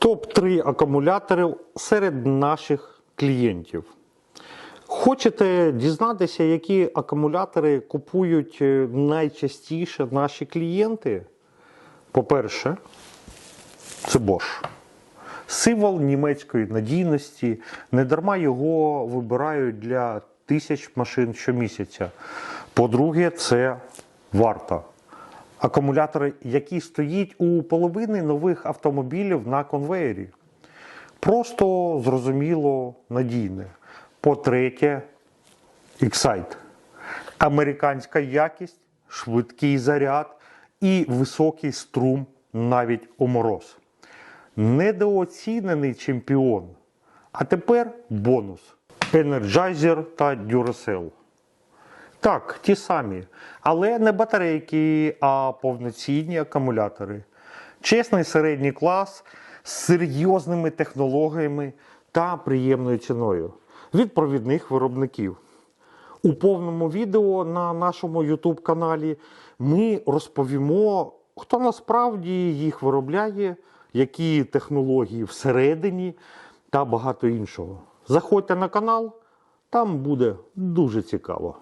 Топ-3 акумуляторів серед наших клієнтів. Хочете дізнатися, які акумулятори купують е, найчастіше наші клієнти? По-перше, це Bosch. Символ німецької надійності. Недарма його вибирають для тисяч машин щомісяця. По-друге, це варта. Акумулятори, які стоїть у половини нових автомобілів на конвеєрі. Просто зрозуміло надійне. По-третє, Excite. Американська якість, швидкий заряд і високий струм навіть у мороз. Недооцінений чемпіон. А тепер бонус: Energizer та Duracell. Так, ті самі, але не батарейки, а повноцінні акумулятори. Чесний середній клас з серйозними технологіями та приємною ціною від провідних виробників. У повному відео на нашому YouTube каналі ми розповімо, хто насправді їх виробляє, які технології всередині та багато іншого. Заходьте на канал, там буде дуже цікаво.